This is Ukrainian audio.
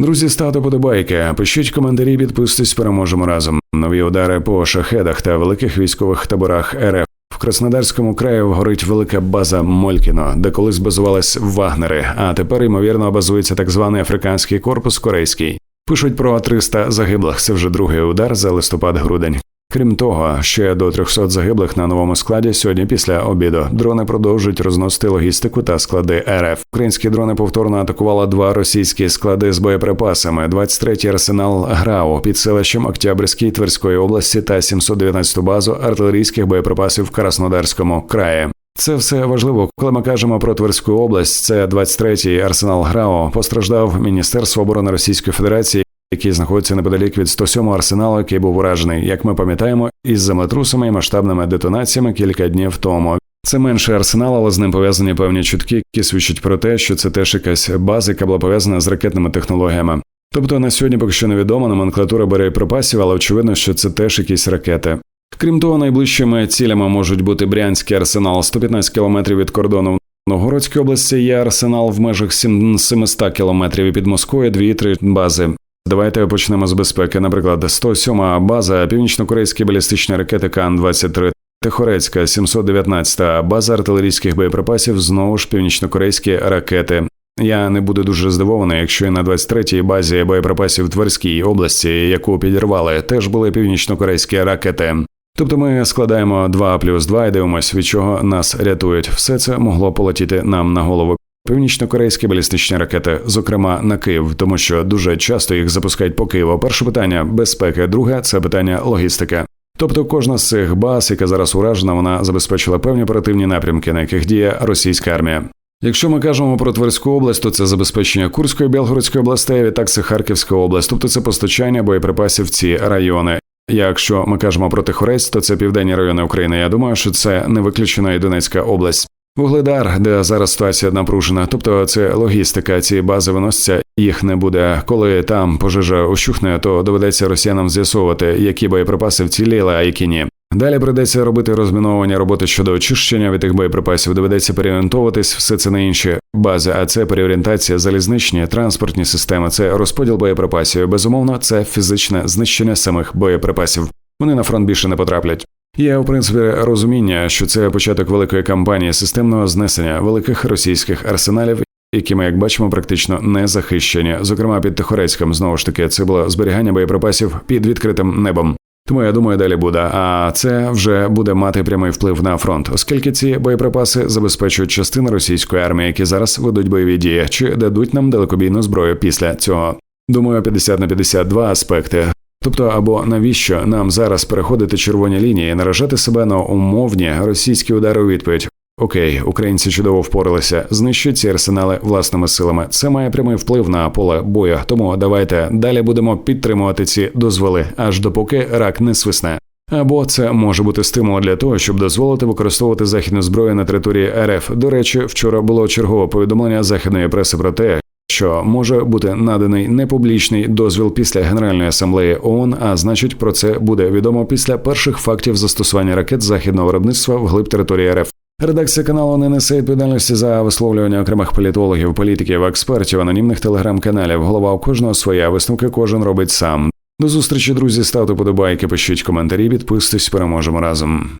Друзі, ставте подобайки, пишіть коментарі, підписуйтесь, переможемо разом. Нові удари по шахедах та великих військових таборах РФ. В Краснодарському краї горить велика база Молькіно, де колись базувались вагнери, а тепер ймовірно базується так званий африканський корпус корейський. Пишуть про 300 загиблих. Це вже другий удар за листопад-грудень. Крім того, ще до 300 загиблих на новому складі сьогодні після обіду. Дрони продовжують розносити логістику та склади РФ. Українські дрони повторно атакували два російські склади з боєприпасами. 23-й арсенал ГРАУ під селищем Октябрьській Тверської області та 719-ту базу артилерійських боєприпасів в Краснодарському краї. Це все важливо. Коли ми кажемо про Тверську область, це 23-й арсенал ГРАО. Постраждав Міністерство оборони Російської Федерації, який знаходиться неподалік від 107-го арсеналу, який був уражений, як ми пам'ятаємо, із землетрусами і масштабними детонаціями кілька днів тому. Це менший арсенал, але з ним пов'язані певні чутки, які свідчать про те, що це теж якась база, яка була пов'язана з ракетними технологіями. Тобто на сьогодні поки що невідома номенклатура боєприпасів, але очевидно, що це теж якісь ракети. Крім того, найближчими цілями можуть бути Брянський арсенал 115 кілометрів від кордону. В Новгородській області є арсенал в межах 700 кілометрів і під Москвою 2-3 бази. Давайте почнемо з безпеки. Наприклад, 107-ма база північно-корейські балістичні ракети Кан-23, Тихорецька, 719-та база артилерійських боєприпасів, знову ж північно-корейські ракети. Я не буду дуже здивований, якщо і на 23-й базі боєприпасів Тверській області, яку підірвали, теж були північно-корейські ракети. Тобто ми складаємо 2 плюс 2 і дивимося, від чого нас рятують. Все це могло полетіти нам на голову. Північно-корейські балістичні ракети, зокрема на Київ, тому що дуже часто їх запускають по Києву. Перше питання безпеки, друге це питання логістики. Тобто кожна з цих баз, яка зараз уражена, вона забезпечила певні оперативні напрямки, на яких діє російська армія. Якщо ми кажемо про Тверську область, то це забезпечення Курської Білгородської областей, відтак це Харківська область, тобто це постачання боєприпасів в ці райони. Якщо ми кажемо про Тихорець, то це південні райони України. Я думаю, що це не виключена і Донецька область. Вугледар, де зараз ситуація напружена, тобто це логістика, ці бази виносяться, їх не буде. Коли там пожежа ощухне, то доведеться росіянам з'ясовувати, які боєприпаси вціліли, а які ні. Далі придеться робити розміновування роботи щодо очищення від тих боєприпасів. Доведеться переорієнтовуватись все це на інші бази. А це переорієнтація, залізничні, транспортні системи, це розподіл боєприпасів. Безумовно, це фізичне знищення самих боєприпасів. Вони на фронт більше не потраплять. Є в принципі розуміння, що це початок великої кампанії системного знесення великих російських арсеналів, які ми, як бачимо, практично не захищені. Зокрема, під Тихорецьком знову ж таки це було зберігання боєприпасів під відкритим небом. Тому я думаю, далі буде. А це вже буде мати прямий вплив на фронт, оскільки ці боєприпаси забезпечують частини російської армії, які зараз ведуть бойові дії, чи дадуть нам далекобійну зброю після цього. Думаю, 50 на 52 аспекти. Тобто, або навіщо нам зараз переходити червоні лінії, наражати себе на умовні російські удари у відповідь? Окей, українці чудово впоралися, знищують ці арсенали власними силами. Це має прямий вплив на поле бою. Тому давайте далі будемо підтримувати ці дозволи, аж допоки рак не свисне. Або це може бути стимул для того, щоб дозволити використовувати західну зброю на території РФ. До речі, вчора було чергове повідомлення західної преси про те, що може бути наданий непублічний дозвіл після Генеральної асамблеї ООН, а значить, про це буде відомо після перших фактів застосування ракет західного виробництва в глиб території РФ. Редакція каналу не несе відповідальності за висловлювання окремих політологів, політиків, експертів, анонімних телеграм-каналів. Голова у кожного своя висновки кожен робить сам. До зустрічі, друзі. Ставте подобайки, пишіть коментарі, підписуйтесь, переможемо разом.